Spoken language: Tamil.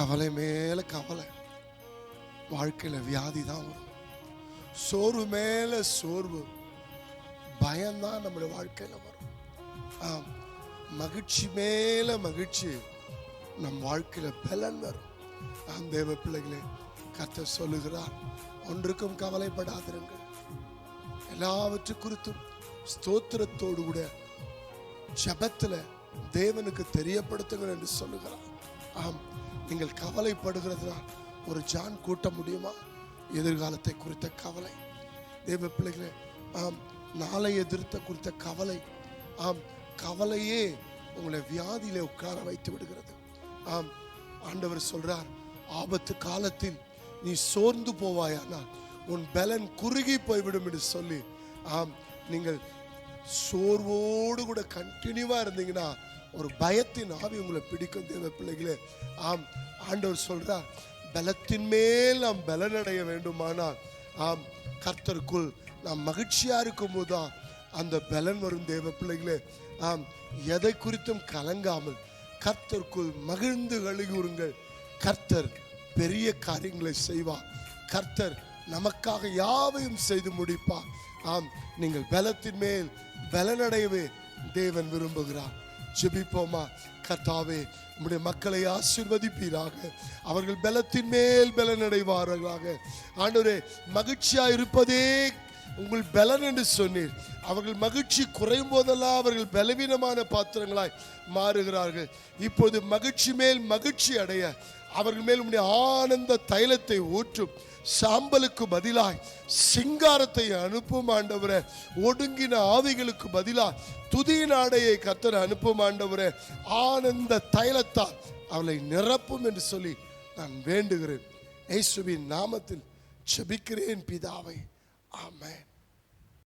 கவலை மேலே கவலை. வாழ்க்கையில வியாதி தான் வரும். சோர்வு மேல சோர்வு. பயம்தான் நம்மளுடைய வாழ்க்கையில வரும். ஆம். மகிழ்ச்சி மேலே மகிழ்ச்சி நம் வாழ்க்கையில பலன் வரும். ஆம் தேவ பிள்ளைகளே கத்த சொல்லுகிறார் ஒன்றுக்கும் கவலைப்படாதிருங்கள். எல்லாவற்று குறித்தும் ஸ்தோத்திரத்தோடு கூட ஜபத்தில் தேவனுக்கு தெரியப்படுத்துங்கள் என்று சொல்லுகிறார். ஆம். நீங்கள் கவலைப்படுகிறதுனால் ஒரு ஜான் கூட்ட முடியுமா? எதிர்காலத்தை குறித்த கவலை. தேவ பிள்ளைகளே ஆம் நாளை எதிர்த்த குறித்த கவலை. ஆம் கவலையே உங்களை வியாதியிலே உட்கார வைத்து விடுகிறது. ஆம் ஆண்டவர் சொல்றார் ஆபத்து காலத்தில் நீ சோர்ந்து போவாயானால் உன் பலன் குறுகி போய்விடும் என்று சொல்லி ஆம் நீங்கள் சோர்வோடு கூட கண்டினியூவா இருந்தீங்கன்னா ஒரு பயத்தின் ஆவி உங்களை பிடிக்கும் தேவ பிள்ளைகளே. ஆம் ஆண்டவர் சொல்றார் பலத்தின் மேல் நாம் பலனடைய வேண்டுமானால் ஆம் கர்த்தருக்குள் நாம் மகிழ்ச்சியா இருக்கும் போதுதான் அந்த பலன் வரும் தேவ பிள்ளைகளே. ஆம் எதை குறித்தும் கலங்காமல் கர்த்தருக்குள் மகிழ்ந்து கழுகுறுங்கள் கர்த்தர் பெரிய காரியங்களை செய்வார் கர்த்தர் நமக்காக யாவையும் செய்து முடிப்பார். ஆம் நீங்கள் பலத்தின் மேல் பலனடையவே தேவன் விரும்புகிறார். ஜெபிப்போமா? கர்த்தாவே நம்முடைய மக்களை ஆசீர்வதிப்பீராக. அவர்கள் பலத்தின் மேல் பலனடைவார்களாக ஆண்டவரே மகிழ்ச்சியா இருப்பதே உங்கள் பலன் என்று சொன்னீர். அவர்கள் மகிழ்ச்சி குறையும் போதெல்லாம் அவர்கள் பலவீனமான பாத்திரங்களாய் மாறுகிறார்கள். இப்போது மகிழ்ச்சி மேல் மகிழ்ச்சி அடைய அவர்கள் மேல் உம்முடைய ஆனந்த தைலத்தை ஊற்றும். சாம்பலுக்கு பதிலாய் சிங்காரத்தை அனுப்பும் ஆண்டவரே. ஒடுங்கின ஆவிகளுக்கு பதிலாக துதி நாடையை கத்தர் அனுப்பும் ஆண்டவரே. ஆனந்த தைலத்தால் அவளை நிரப்பும் என்று சொல்லி நான் வேண்டுகிறேன். ஏசுவின் நாமத்தில் செபிக்கிறேன் பிதாவை. ஆமேன்.